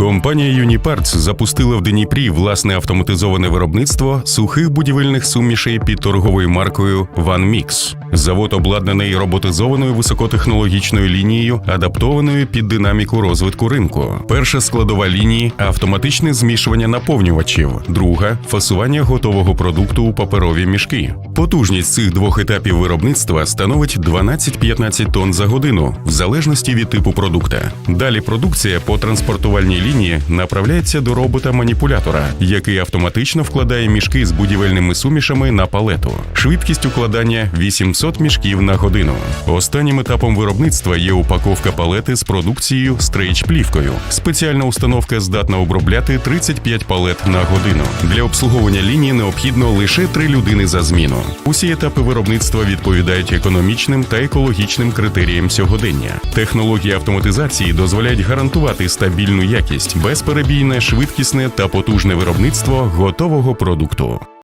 Компанія Юніпарц запустила в Дніпрі власне автоматизоване виробництво сухих будівельних сумішей під торговою маркою VanMix. Завод обладнаний роботизованою високотехнологічною лінією, адаптованою під динаміку розвитку ринку. Перша складова лінії автоматичне змішування наповнювачів, друга фасування готового продукту у паперові мішки. Потужність цих двох етапів виробництва становить 12-15 тонн за годину, в залежності від типу продукта. Далі продукція по транспортувальній лінії направляється до робота-маніпулятора, який автоматично вкладає мішки з будівельними сумішами на палету. Швидкість укладання 800 мішків на годину. Останнім етапом виробництва є упаковка палети з продукцією стрейч-плівкою. Спеціальна установка здатна обробляти 35 палет на годину. Для обслуговування лінії необхідно лише три людини за зміну. Усі етапи виробництва відповідають економічним та екологічним критеріям сьогодення. Технології автоматизації дозволяють гарантувати стабільну якість, безперебійне, швидкісне та потужне виробництво готового продукту.